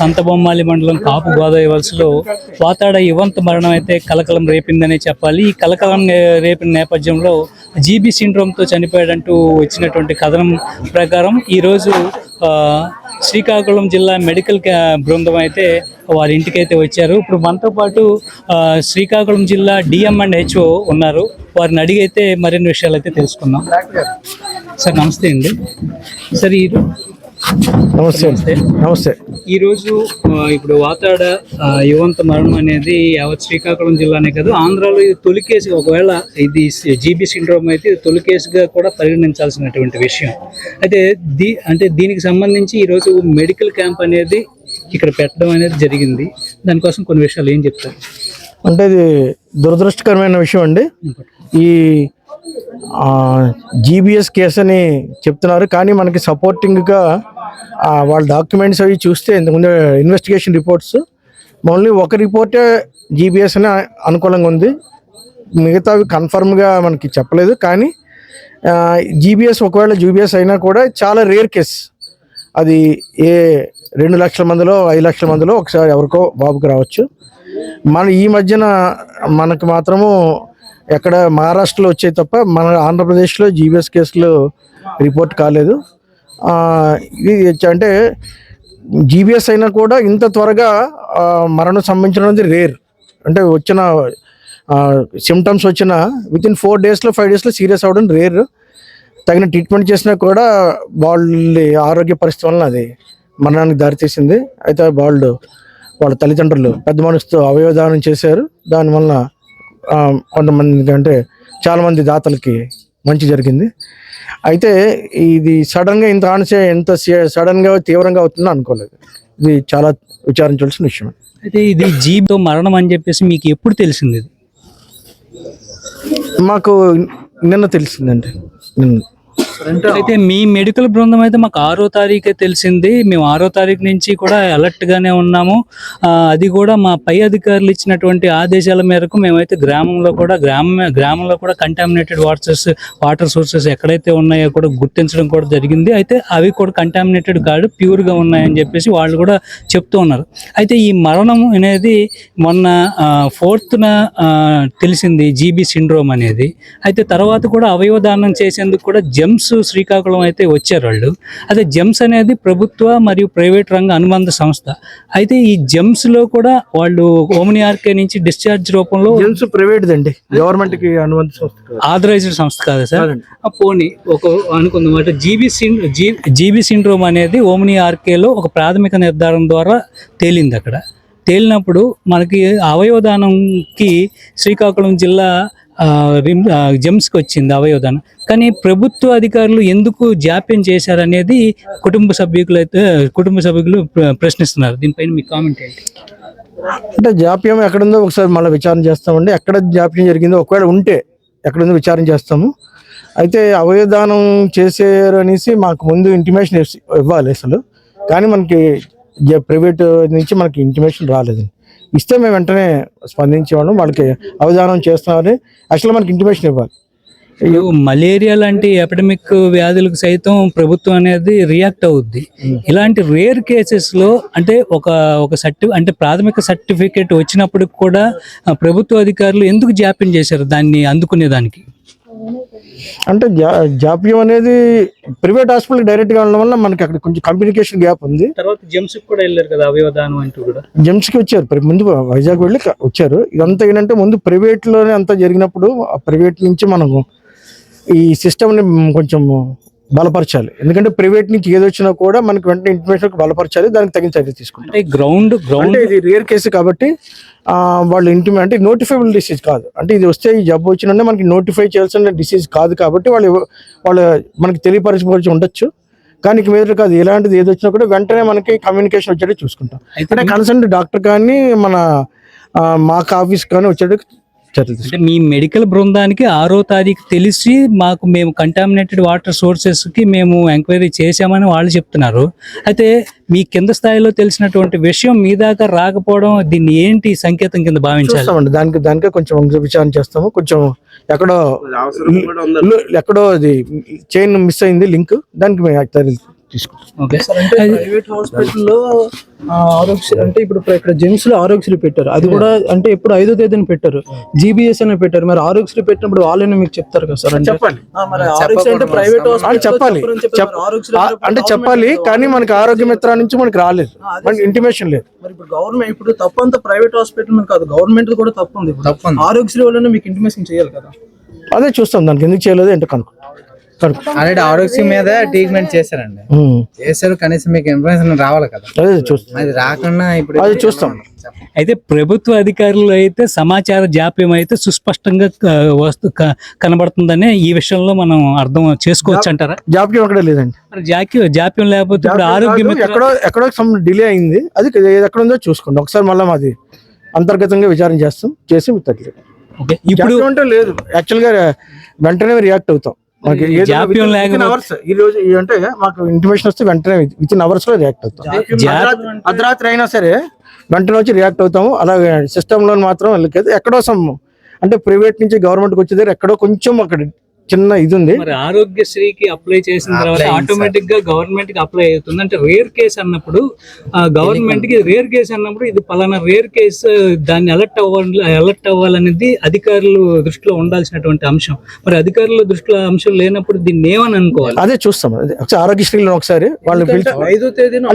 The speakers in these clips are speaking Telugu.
సంతబొమ్మాలి మండలం కాపు గోదావరి వలసలో వాతాడ యువంత మరణం అయితే కలకలం రేపిందనే చెప్పాలి. ఈ కలకలం రేపిన నేపథ్యంలో జీబీ సిండ్రోమ్తో చనిపోయాడంటూ వచ్చినటువంటి కథనం ప్రకారం ఈరోజు శ్రీకాకుళం జిల్లా మెడికల్ బృందం అయితే వారి ఇంటికైతే వచ్చారు. ఇప్పుడు మనతో పాటు శ్రీకాకుళం జిల్లా డిఎం అండ్ హెచ్ఓ ఉన్నారు. వారిని అడిగైతే మరిన్ని విషయాలు అయితే తెలుసుకుందాం సార్ నమస్తే అండి. సార్ ఈ నమస్తే. నమస్తే. నమస్తే. ఈరోజు ఇప్పుడు వాతాడ యువంత మరణం అనేది యావత్ శ్రీకాకుళం జిల్లానే కాదు ఆంధ్రాలో ఇది తొలి కేసు ఒకవేళ ఇది జీబీ సిండ్రోమ్ అయితే తొలి కేసుగా కూడా పరిగణించాల్సినటువంటి విషయం. అయితే దీ అంటే దీనికి సంబంధించి ఈరోజు మెడికల్ క్యాంప్ అనేది ఇక్కడ పెట్టడం అనేది జరిగింది. దానికోసం కొన్ని విషయాలు ఏం చెప్తారు? అంటే ఇది దురదృష్టకరమైన విషయం అండి. ఈ జీబీఎస్ కేసు అని చెప్తున్నారు కానీ మనకి సపోర్టింగ్గా వాళ్ళ డాక్యుమెంట్స్ అవి చూస్తే ఇంతకుముందు ఇన్వెస్టిగేషన్ రిపోర్ట్స్ ఓన్లీ ఒక రిపోర్టే జీబీఎస్ అని అనుకూలంగా ఉంది. మిగతావి కన్ఫర్మ్గా మనకి చెప్పలేదు. కానీ జీబీఎస్ ఒకవేళ జీబీఎస్ అయినా కూడా చాలా రేర్ కేస్ అది ఏ రెండు లక్షల మందిలో ఐదు లక్షల మందిలో ఒకసారి ఎవరికో బాబుకి రావచ్చు. మన ఈ మధ్యన మనకు మాత్రము ఎక్కడ మహారాష్ట్రలో వచ్చాయి తప్ప మన ఆంధ్రప్రదేశ్లో జీబీఎస్ కేసులు రిపోర్ట్ కాలేదు. ఇది అంటే జీబీఎస్ అయినా కూడా ఇంత త్వరగా మరణం మరణం సంభవించడం రేర్ అంటే వచ్చిన సిమ్టమ్స్ వచ్చిన విత్ ఇన్ ఫోర్ డేస్లో ఫైవ్ డేస్లో సీరియస్ అవ్వడం రేర్ తగిన ట్రీట్మెంట్ చేసినా కూడా వాళ్ళ ఆరోగ్య పరిస్థితి వలన అది మరణానికి దారితీసింది. అయితే వాళ్ళు వాళ్ళ తల్లిదండ్రులు పెద్ద మనసుతో అవయవదానం చేశారు. దానివల్ల కొంతమంది అంటే చాలామంది దాతలకి మంచి జరిగింది. అయితే ఇది సడన్గా ఇంత ఆనసే ఎంత సడన్గా తీవ్రంగా అవుతుందో అనుకోలేదు. ఇది చాలా విచారించవలసిన విషయం. అయితే ఇది జీబీతో మరణం అని చెప్పేసి మీకు ఎప్పుడు తెలిసింది మాకు నిన్న తెలిసిందండి. నిన్న. అయితే మీ మెడికల్ బృందం అయితే మాకు ఆరో తారీఖే తెలిసింది. మేము ఆరో తారీఖు నుంచి కూడా అలర్ట్ గానే ఉన్నాము. అది కూడా మా పై అధికారులు ఇచ్చినటువంటి ఆదేశాల మేరకు మేమైతే గ్రామంలో కూడా గ్రామ గ్రామంలో కూడా కంటామినేటెడ్ వాటర్స్ వాటర్ సోర్సెస్ ఎక్కడైతే ఉన్నాయో కూడా గుర్తించడం కూడా జరిగింది. అయితే అవి కూడా కంటామినేటెడ్ కాదు ప్యూర్గా ఉన్నాయని చెప్పేసి వాళ్ళు కూడా చెప్తూ ఉన్నారు. అయితే ఈ మరణం అనేది మొన్న ఫోర్త్న తెలిసింది జీబీ సిండ్రోమ్ అనేది. అయితే తర్వాత కూడా అవయవ దానం చేసేందుకు కూడా జెమ్స్ శ్రీకాకుళం అయితే వచ్చారు వాళ్ళు. అదే జెమ్స్ అనేది ప్రభుత్వ మరియు ప్రైవేట్ రంగ అనుబంధ సంస్థ. అయితే ఈ జెమ్స్లో కూడా వాళ్ళు ఓమిని ఆర్కే నుంచి డిశ్చార్జ్ రూపంలో జెమ్స్ ప్రైవేట్ అండి గవర్నమెంట్కి అనుబంధ సంస్థ కాదు. ఆథరైజ్డ్ సంస్థ కాదు సార్. పోనీ ఒక అనుకుందాం అంటే జీబీ జీబీ సిండ్రోమ్ అనేది ఓమిని ఆర్కేలో ఒక ప్రాథమిక నిర్ధారణ ద్వారా తేలింది అక్కడ. తేలినప్పుడు మనకి అవయవదానంకి శ్రీకాకుళం జిల్లా రిమ్ జెమ్స్కి వచ్చింది అవయవదానం కానీ ప్రభుత్వ అధికారులు ఎందుకు జాప్యం చేశారనేది కుటుంబ సభ్యులు కుటుంబ సభ్యులు ప్రశ్నిస్తున్నారు. దీనిపైన మీ కామెంట్ ఏంటి? అంటే జాప్యం ఎక్కడుందో ఒకసారి మళ్ళీ విచారణ చేస్తామండి. ఎక్కడ జాప్యం జరిగిందో ఒకవేళ ఉంటే ఎక్కడుందో విచారణ చేస్తాము. అయితే అవయదానం చేశారు అనేసి మాకు ముందు ఇంటిమేషన్ ఇవ్వాలి అసలు. కానీ మనకి ప్రైవేట్ నుంచి మనకి ఇంటిమేషన్ రాలేదు ఇస్తే మేము వెంటనే స్పందించేవాళ్ళం వాళ్ళకి అవధానం చేస్తున్నారని యాక్చువల్గా మనకి ఇంటిమేషన్ ఇవ్వాలి. మలేరియా లాంటి ఎపిడమిక్ వ్యాధులకు సైతం ప్రభుత్వం అనేది రియాక్ట్ అవుద్ది. ఇలాంటి రేర్ కేసెస్లో అంటే ఒక ఒక సర్టి అంటే ప్రాథమిక సర్టిఫికేట్ వచ్చినప్పుడు కూడా ప్రభుత్వ అధికారులు ఎందుకు జాప్యం చేశారు దాన్ని అందుకునే దానికి అంటే జాప్యం అనేది ప్రైవేట్ హాస్పిటల్ డైరెక్ట్గా ఉండడం వల్ల మనకి అక్కడ కొంచెం కమ్యూనికేషన్ గ్యాప్ ఉంది. తర్వాత జెమ్స్ కూడా వెళ్ళారు కదా అవయవదానం అంటూ కూడా? జెమ్స్కి వచ్చారు. ప్ర- ముందు వైజాగ్ వెళ్ళి క- వచ్చారు. ఇదంతా ఏంటంటే ముందు ప్రైవేట్లోనే అంతా జరిగినప్పుడు ఆ ప్రైవేట్ నుంచి మనము ఈ సిస్టమ్ని కొంచెం బలపరచాలి. ఎందుకంటే ప్రైవేట్ నుంచి ఏది వచ్చినా కూడా మనకి వెంటనే ఇన్ఫర్మేషన్ బలపరచాలి దానికి తగిన చర్య తీసుకుంటాం. గ్రౌండ్ గ్రౌండ్ ఇది రేర్ కేసు కాబట్టి వాళ్ళు ఇంటిమే అంటే నోటిఫైబుల్ డిసీజ్ కాదు. అంటే ఇది వస్తే ఈ జబ్బు వచ్చినంటే మనకి నోటిఫై చేయాల్సిన డిసీజ్ కాదు కాబట్టి వాళ్ళు వాళ్ళు మనకి తెలియపరచపరిచి ఉండొచ్చు. కానీ మీద కాదు ఎలాంటిది ఏది వచ్చినా కూడా వెంటనే మనకి కమ్యూనికేషన్ వచ్చేటట్టు చూసుకుంటాం. అయితే కన్సల్ట్ డాక్టర్ కానీ మన మాకు ఆఫీస్ కానీ వచ్చేటట్టు చర్యలు అంటే మీ మెడికల్ బృందానికి ఆరో తారీఖు తెలిసి మాకు మేము కంటామినేటెడ్ వాటర్ సోర్సెస్కి మేము ఎంక్వైరీ చేశామని వాళ్ళు చెప్తున్నారు. అయితే మీ కింద స్థాయిలో తెలిసినటువంటి విషయం మీ దాకా రాకపోవడం దీన్ని ఏంటి సంకేతం కింద భావించాలి? దానికి దానికే కొంచెం విచారణ చేస్తాము. కొంచెం ఎక్కడో ఎక్కడో అది చైన్ మిస్ అయింది లింక్ దానికి మేము తీసుకుంటాం ఓకే. సార్ అంటే ప్రైవేట్ హాస్పిటల్లో ఆరోగ్య అంటే ఇప్పుడు ఇక్కడ జెమ్స్లో ఆరోగ్యశ్రీ పెట్టారు. అది కూడా అంటే ఎప్పుడు ఐదో తేదీని పెట్టారు. జీబీఎస్ అని పెట్టారు. మరి ఆరోగ్యశ్రీ పెట్టినప్పుడు వాళ్ళని మీకు చెప్తారు కదా సార్? అంటే చెప్పాలి. ఆ, మరి ఆరోగ్యశ్రీ అంటే ప్రైవేట్ అని చెప్పాలి అంటే చెప్పాలి. కానీ మనకి ఆరోగ్య మిత్ర నుంచి మనకి రాలేదు. మనకి ఇంటిమేషన్ లేదు. మరి ఇప్పుడు గవర్నమెంట్ ఇప్పుడు తప్పు అంతా ప్రైవేట్ హాస్పిటల్ మీద కాదు గవర్నమెంట్ కూడా తప్పు ఉంది ఇప్పుడు. ఆరోగ్యశ్రీ వల్లనే మీకు ఇంటిమేషన్ చేయాలి కదా. అదే చూస్తాం. దానికి ఎందుకు చేయలేదు ఏంటో కనుక్కో కనుక్కో ఆల్రెడీ ఆరోగ్యం మీద ట్రీట్మెంట్ చేశారండి. చేశారు కనీసం మీకు ఇన్ఫర్మేషన్ రావాలి కదా. అదే చూస్తాం. అది రాకుండా ఇప్పుడు అది చూస్తాం. అయితే ప్రభుత్వ అధికారులు అయితే సమాచార జాప్యం అయితే సుస్పష్టంగా వస్తు కనబడుతుందనే ఈ విషయంలో మనం అర్థం చేసుకోవచ్చు అంటారా? జాప్యం అక్కడ లేదండి. మరి జాప్యం జాప్యం లేకపోతే ఇప్పుడు ఆరోగ్య ఎక్కడో ఎక్కడో సమ్ డిలే అయింది. అది ఎక్కడ ఉందో చూసుకోండి. ఒకసారి మళ్ళీ మాది అంతర్గతంగా విచారణ చేస్తాం చేసి మీకు తగ్గలేదు ఓకే, ఇప్పుడు లేదు. యాక్చువల్గా వెంటనే రియాక్ట్ అవుతాం. జాప్యం లేకపోతే-. ఈ రోజు అంటే మాకు ఇంటిమేషన్ వస్తే వెంటనే విత్ ఇన్ అవర్స్లో రియాక్ట్ అవుతాం అర్ధరాత్రి- అయినా సరే వెంటనే వచ్చి రియాక్ట్ అవుతాము అలాగే సిస్టమ్లో మాత్రం వెళ్ళలేదు ఎక్కడో సమ్ అంటే ప్రైవేట్ నుంచి గవర్నమెంట్కి వచ్చే దగ్గర ఎక్కడో కొంచెం అక్కడ చిన్న ఇది ఉంది మరి ఆరోగ్యశ్రీకి అప్లై చేసిన తర్వాత ఆటోమేటిక్గా గవర్నమెంట్కి అప్లై అవుతుంది. అంటే రేర్ కేసు అన్నప్పుడు గవర్నమెంట్కి రేర్ కేసు అన్నప్పుడు ఇది పలానా రేర్ కేసు దాన్ని అలర్ట్ అవ్వాలి అలర్ట్ అవ్వాలనేది అధికారులు దృష్టిలో ఉండాల్సినటువంటి అంశం. మరి అధికారుల దృష్టిలో అంశం లేనప్పుడు దీన్ని ఏమని అనుకోవాలి? అదే చూస్తాం. అదే ఒకసారి ఆరోగ్యశ్రీలో ఒకసారి వాళ్ళు ఐదో తేదీన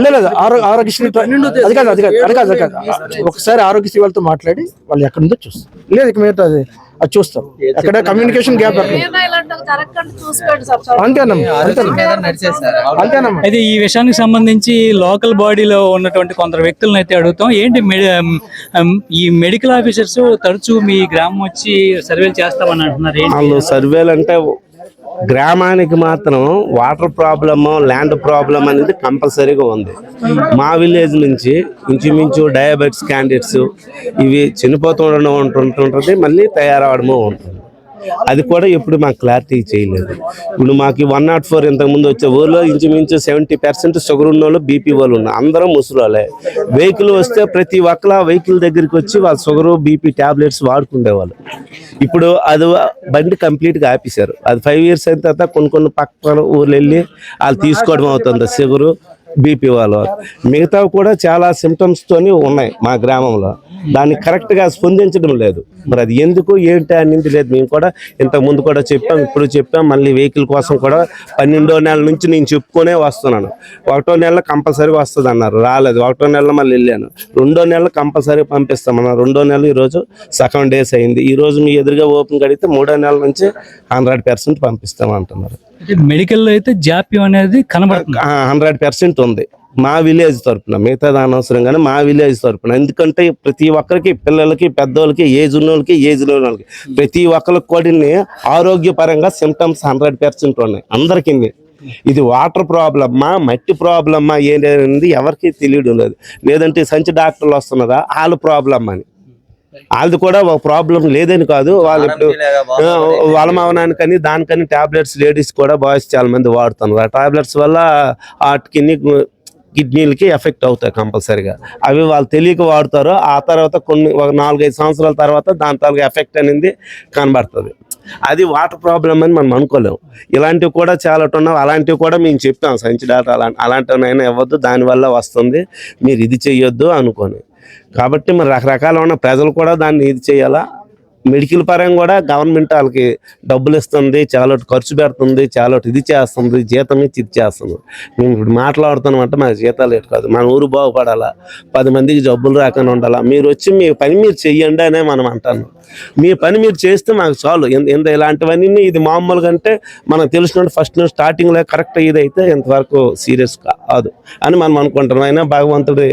ఆరో ఆరోగ్యశ్రీ అది కాదు అది కాదు అది కాదు అది కాదు. ఒకసారి ఆరోగ్యశ్రీ వాళ్ళతో మాట్లాడి వాళ్ళు ఎక్కడ ఉందో చూస్తాం లేదు ఇక మీద అది అది చూస్తాం ఎక్కడ కమ్యూనికేషన్ గ్యాప్. అంతేనమ్మా అయితే ఈ విషయానికి సంబంధించి లోకల్ బాడీలో ఉన్నటువంటి కొందరు వ్యక్తులను అయితే అడుగుతాం. ఏంటి ఈ మెడికల్ ఆఫీసర్స్ తరచూ మీ గ్రామం వచ్చి సర్వేలు చేస్తామని అంటున్నారు. వాళ్ళు సర్వేలు అంటే గ్రామానికి మాత్రం వాటర్ ప్రాబ్లము ల్యాండ్ ప్రాబ్లం అనేది కంపల్సరీగా ఉంది. మా విలేజ్ నుంచి ఇంచుమించు డయాబెటిస్ క్యాండిడేట్స్ ఇవి చనిపోతుండడం ఉంటుంటుంది మళ్ళీ తయారవడము ఉంటుంది అది కూడా ఇప్పుడు మాకు క్లారిటీ చేయలేదు. ఇప్పుడు మాకు వన్ నాట్ ఫోర్ ఇంతకుముందు వచ్చే ఊర్లో ఇంచుమించు సెవెంటీ పర్సెంట్ షుగర్ ఉన్న వాళ్ళు బీపీ వాళ్ళు ఉన్నారు. అందరం ముసలోళ్ళే. వెహికల్ వస్తే ప్రతి ఒక్కల వెహికల్ దగ్గరికి వచ్చి వాళ్ళు షుగర్ బీపీ టాబ్లెట్స్ వాడుకుండేవాళ్ళు. ఇప్పుడు అది బండి కంప్లీట్గా ఆపేశారు. అది ఫైవ్ ఇయర్స్ అయిన తర్వాత కొన్ని కొన్ని పక్కన ఊర్లు వెళ్ళి వాళ్ళు తీసుకోవడం అవుతుంది. షుగరు బీపీ వాళ్ళు. మిగతా కూడా చాలా symptoms తోని ఉన్నాయి మా గ్రామంలో. దాన్ని కరెక్ట్గా గా స్పందించడం లేదు. మరి అది ఎందుకు ఏంటి అనేది లేదు. మేము కూడా ఇంతకు ముందు కూడా చెప్పాం ఇప్పుడు చెప్పాం. మళ్ళీ వెహికల్ కోసం కూడా పన్నెండో నెల నుంచి నేను చెప్పుకునే వస్తున్నాను. ఒకటో నెల కంపల్సరీ వస్తుంది అన్నారు. రాలేదు. ఒకటో నెల మళ్ళీ వెళ్ళాను. రెండో నెల కంపల్సరీ పంపిస్తామన్నారు. రెండో నెల ఈరోజు సగం డేస్ అయింది. ఈరోజు మీ ఎదురుగా ఓపెన్ కడిగితే మూడో నెల నుంచి హండ్రెడ్ పర్సెంట్ పంపిస్తామంటున్నారు. మెడికల్లో అయితే జాప్యం అనేది కనబడుతుంది. హండ్రెడ్ పర్సెంట్ ఉంది. మా విలేజ్ తరపున మిగతా అనవసరం కానీ మా విలేజ్ తరపున. ఎందుకంటే ప్రతి ఒక్కరికి పిల్లలకి పెద్దోళ్ళకి ఏజ్ ఉన్న వాళ్ళకి ఏజ్ లేని వాళ్ళకి ప్రతి ఒక్కరికి కూడా ఆరోగ్యపరంగా సిమ్టమ్స్ హండ్రెడ్ పర్సెంట్ ఉన్నాయి. అందరికీ ఇది వాటర్ ప్రాబ్లమ్మా మట్టి ప్రాబ్లమ్మా ఏంటి ఎవరికి తెలియడం లేదు. లేదంటే సంచి డాక్టర్లు వస్తున్నదా వాళ్ళ ప్రాబ్లమ్ అని. వాళ్ళది కూడా ఒక ప్రాబ్లం లేదని కాదు. వాళ్ళు ఇప్పుడు ఆ, వాళ్ళ మవనానికని దానికని టాబ్లెట్స్ లేడీస్ కూడా బాయ్స్ చాలా మంది వాడుతున్నారు. ఆ టాబ్లెట్స్ వల్ల వాటికి కిడ్నీలకి ఎఫెక్ట్ అవుతాయి కంపల్సరీగా. అవి వాళ్ళు తెలియక వాడతారు. ఆ తర్వాత కొన్ని ఒక నాలుగైదు సంవత్సరాల తర్వాత దాని తాలూకు ఎఫెక్ట్ అనేది కనబడుతుంది. అది వాటర్ ప్రాబ్లం అని మనం అనుకోలేము. ఇలాంటివి కూడా చాలా ఉన్నాయి అలాంటివి కూడా మేము చెప్తాం సంచి డాటా అలా అలాంటివైనా ఇవ్వద్దు. దానివల్ల వస్తుంది. మీరు ఇది చెయ్యొద్దు అనుకోని. కాబట్టి మరి రకరకాల ఉన్న ప్రజలు కూడా దాన్ని ఇది చేయాలా? మెడికల్ పరంగా కూడా గవర్నమెంట్ వాళ్ళకి డబ్బులు ఇస్తుంది చాలా ఖర్చు పెడుతుంది చాలా ఇది చేస్తుంది జీతం ఇచ్చి ఇది చేస్తుంది. మేము ఇప్పుడు మాట్లాడుతున్నాం అంటే జీతాలు ఎటు కాదు. మన ఊరు బాగుపడాలా? పది మందికి జబ్బులు రాకుండా ఉండాలా? మీరు వచ్చి మీ పని మీరు చెయ్యండి అనే మనం అంటాను. మీ పని మీరు చేస్తే మాకు చాలు. ఇంత ఇలాంటివన్నీ ఇది మామూలుగా అంటే మనకు తెలిసిన ఫస్ట్ స్టార్టింగ్లో కరెక్ట్ ఇది అయితే ఇంతవరకు సీరియస్ కాదు అని మనం అనుకుంటున్నాం. అయినా భగవంతుడు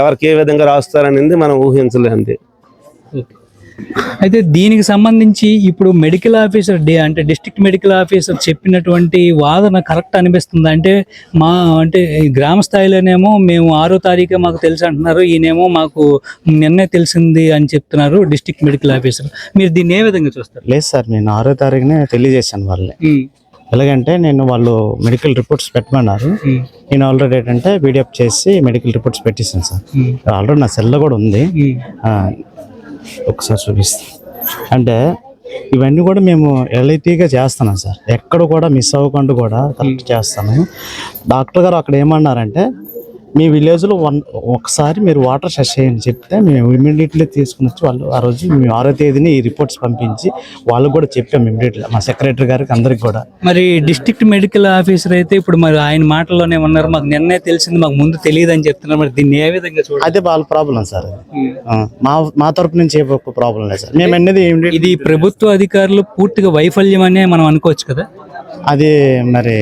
ఎవరికి ఏ విధంగా రాస్తారనేది మనం ఊహించలేంది అయితే దీనికి సంబంధించి ఇప్పుడు మెడికల్ ఆఫీసర్ డి అంటే డిస్ట్రిక్ట్ మెడికల్ ఆఫీసర్ చెప్పినటువంటి వాదన కరెక్ట్ అనిపిస్తుంది? అంటే మా అంటే గ్రామ స్థాయిలోనేమో మేము ఆరో తారీఖే మాకు తెలుసు అంటున్నారు. ఈయనేమో మాకు నిన్నే తెలిసింది అని చెప్తున్నారు డిస్ట్రిక్ట్ మెడికల్ ఆఫీసర్ మీరు దీన్ని ఏ విధంగా చూస్తారు? లేదు సార్ నేను ఆరో తారీఖునే తెలియజేశాను వాళ్ళని. ఎలాగంటే నేను వాళ్ళు మెడికల్ రిపోర్ట్స్ పెట్టమన్నారు. నేను ఆల్రెడీ ఏంటంటే పీడిఎఫ్ చేసి మెడికల్ రిపోర్ట్స్ పెట్టేశాను సార్. ఆల్రెడీ నా సెల్లో కూడా ఉంది. ఒకసారి చూపిస్తాను అంటే ఇవన్నీ కూడా మేము ఎల్ఐటీగా చేస్తున్నాం సార్. ఎక్కడ కూడా మిస్ అవ్వకుండా కూడా కరెక్ట్ చేస్తాను డాక్టర్ గారు అక్కడ ఏమన్నారంటే మీ విలేజ్లో వన్ ఒకసారి మీరు వాటర్ సెస్ చేయండి చెప్తే మేము ఇమీడియట్లీ తీసుకుని వచ్చి వాళ్ళు ఆ రోజు మేము ఆరో తేదీని ఈ రిపోర్ట్స్ పంపించి వాళ్ళకు కూడా చెప్పాము ఇమీడియట్గా మా సెక్రటరీ గారికి అందరికి కూడా. మరి డిస్ట్రిక్ట్ మెడికల్ ఆఫీసర్ అయితే ఇప్పుడు మరి ఆయన మాటల్లోనే ఉన్నారు మాకు నిన్నే తెలిసింది మాకు ముందు తెలియదు అని చెప్తున్నారు మరి దీన్ని ఏ విధంగా చూడాలి? అదే వాళ్ళ ప్రాబ్లం సార్ మా మా తరపు నుంచి ఏ ఒక్క ప్రాబ్లం లేదు సార్. మేము అనేది ఇది ప్రభుత్వ అధికారులు పూర్తిగా వైఫల్యం అనే మనం అనుకోవచ్చు కదా? అది మరి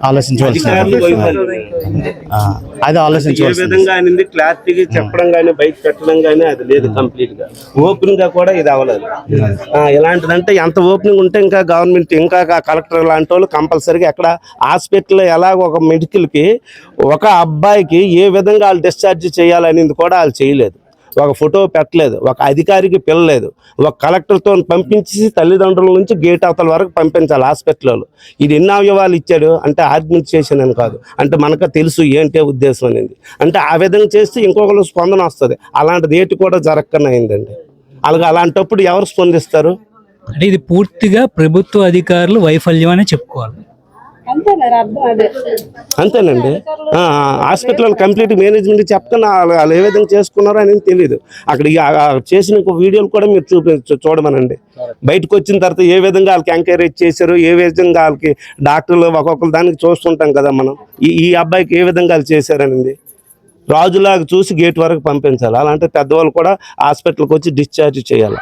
ఆలోచించవలసిన ఆ, అది ఆలోచించవలసింది. విధంగా అనేది? క్లారిటీగా చెప్పడం కానీ బయట పెట్టడం కానీ అది లేదు కంప్లీట్గా ఓపెన్గా కూడా ఇది అవ్వలేదు. ఆ, ఎలాంటిదంటే ఎంత ఓపెనింగ్ ఉంటే ఇంకా గవర్నమెంట్ ఇంకా కలెక్టర్ లాంటి వాళ్ళు కంపల్సరీగా ఎక్కడ హాస్పిటల్ ఎలా ఒక మెడికల్కి ఒక అబ్బాయికి ఏ విధంగా వాళ్ళు డిశ్చార్జ్ చేయాలనేది కూడా వాళ్ళు చేయలేదు. ఒక ఫోటో పెట్టలేదు ఒక అధికారికి పిల్లలేదు ఒక కలెక్టర్తో పంపించి తల్లిదండ్రుల నుంచి గేట్ అవతల వరకు పంపించాలి హాస్పిటల్లో ఇది ఎన్ని అవయవాలు ఇచ్చాడు అంటే అడ్మినిస్ట్రేషన్ అని కాదు. అంటే మనకు తెలుసు ఏంటే ఉద్దేశం అనేది. అంటే ఆ విధంగా చేస్తే ఇంకొకరు స్పందన వస్తుంది. అలాంటిది ఏటి కూడా జరగకనే అయిందండి. అలాగే అలాంటప్పుడు ఎవరు స్పందిస్తారు? అంటే ఇది పూర్తిగా ప్రభుత్వ అధికారులు వైఫల్యం అనే చెప్పుకోవాలి అంతే మరి అర్థం అదే అంతేనండి. హాస్పిటల్ కంప్లీట్ మేనేజ్మెంట్ చెప్తున్నా వాళ్ళు వాళ్ళు ఏ విధంగా చేసుకున్నారో అనేది తెలియదు అక్కడ చేసిన వీడియోలు కూడా మీరు చూపి చూడమనండి. బయటకు వచ్చిన తర్వాత ఏ విధంగా వాళ్ళకి ఎంకరేజ్ చేశారు ఏ విధంగా వాళ్ళకి డాక్టర్లు ఒక్కొక్కరు దానికి చూస్తుంటాం కదా మనం. ఈ ఈ అబ్బాయికి ఏ విధంగా వాళ్ళు చేశారనేది. రాజులాగా చూసి గేట్ వరకు పంపించాలి. అలాంటి పెద్దవాళ్ళు కూడా హాస్పిటల్కి వచ్చి డిశ్చార్జ్ చేయాలి.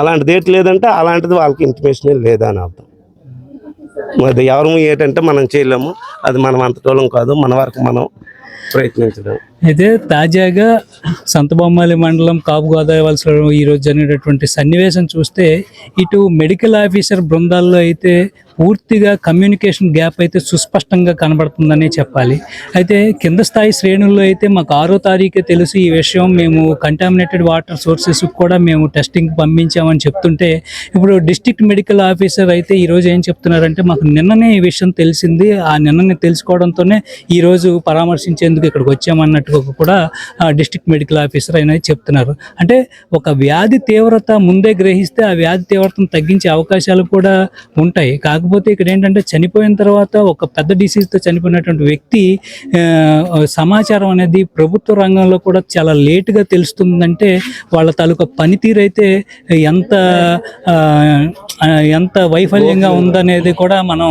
అలాంటిది ఏంటి లేదంటే అలాంటిది వాళ్ళకి ఇంటిమేషన్ లేదా అని అర్థం. అది ఎవరు ఏంటంటే మనం చేయలేము. అది మనం అంతటోళం కాదు. మన వరకు మనం ప్రయత్నించడం అయితే తాజాగా సంతబొమ్మాలి మండలం కాపు గోదావరి ఈరోజు జరిగినటువంటి సన్నివేశం చూస్తే ఇటు మెడికల్ ఆఫీసర్ బృందాల్లో అయితే పూర్తిగా కమ్యూనికేషన్ గ్యాప్ అయితే సుస్పష్టంగా కనబడుతుందనే చెప్పాలి. అయితే కింద స్థాయి శ్రేణుల్లో అయితే మాకు ఆరో తారీఖే తెలుసు ఈ విషయం. మేము కంటామినేటెడ్ వాటర్ సోర్సెస్ కూడా మేము టెస్టింగ్ పంపించామని చెప్తుంటే ఇప్పుడు డిస్ట్రిక్ట్ మెడికల్ ఆఫీసర్ అయితే ఈరోజు ఏం చెప్తున్నారంటే మాకు నిన్ననే ఈ విషయం తెలిసింది. ఆ నిన్ననే తెలుసుకోవడంతోనే ఈరోజు పరామర్శించేందుకు ఇక్కడికి వచ్చామన్నట్టు కూడా డిస్ట్రిక్ట్ మెడికల్ ఆఫీసర్ ఆయన చెప్తున్నారు. అంటే ఒక వ్యాధి తీవ్రత ముందే గ్రహిస్తే ఆ వ్యాధి తీవ్రతను తగ్గించే అవకాశాలు కూడా ఉంటాయి. కాకపోతే ఇక్కడ ఏంటంటే చనిపోయిన తర్వాత ఒక పెద్ద డిసీజ్తో చనిపోయినటువంటి వ్యక్తి సమాచారం అనేది ప్రభుత్వ రంగంలో కూడా చాలా లేటుగా తెలుస్తుందంటే వాళ్ళ తాలూకా పనితీరు అయితే ఎంత ఎంత వైఫల్యంగా ఉందనేది కూడా మనం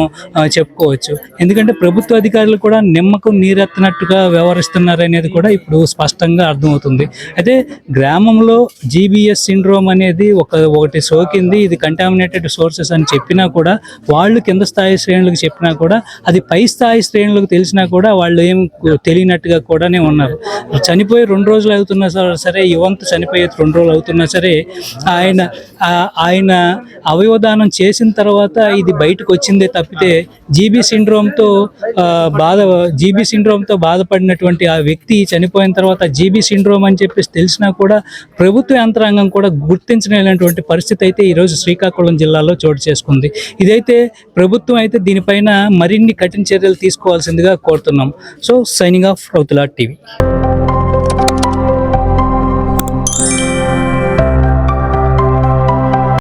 చెప్పుకోవచ్చు. ఎందుకంటే ప్రభుత్వ అధికారులు కూడా నిమ్మకం నీరెత్తనట్టుగా వ్యవహరిస్తున్నారు అనేది కూడా ఇప్పుడు స్పష్టంగా అర్థమవుతుంది. అయితే గ్రామంలో జీబీఎస్ సిండ్రోమ్ అనేది ఒక ఒకటి సోకింది. ఇది కంటామినేటెడ్ సోర్సెస్ అని చెప్పినా కూడా వాళ్ళు కింద స్థాయి శ్రేణులకు చెప్పినా కూడా అది పై స్థాయి శ్రేణులకు తెలిసినా కూడా వాళ్ళు ఏం తెలియనట్టుగా కూడానే ఉన్నారు. చనిపోయి రెండు రోజులు అవుతున్నా సరే యువంత చనిపోయే రెండు రోజులు అవుతున్నా సరే ఆయన ఆయన అవయవదానం చేసిన తర్వాత ఇది బయటకు వచ్చిందే తప్పితే జీబీ సిండ్రోమ్తో బాధ జీబీ సిండ్రోమ్తో బాధపడినటువంటి ఆ వ్యక్తి చనిపోయిన తర్వాత జీబీ సిండ్రోమ్ అని చెప్పేసి తెలిసినా కూడా ప్రభుత్వ యంత్రాంగం కూడా గుర్తించలేనటువంటి పరిస్థితి అయితే ఈరోజు శ్రీకాకుళం జిల్లాలో చోటు చేసుకుంది. ఇదైతే ప్రభుత్వం అయితే దీనిపైన మరిన్ని కఠిన చర్యలు తీసుకోవాల్సిందిగా కోరుతున్నాం. So signing off Routhula TV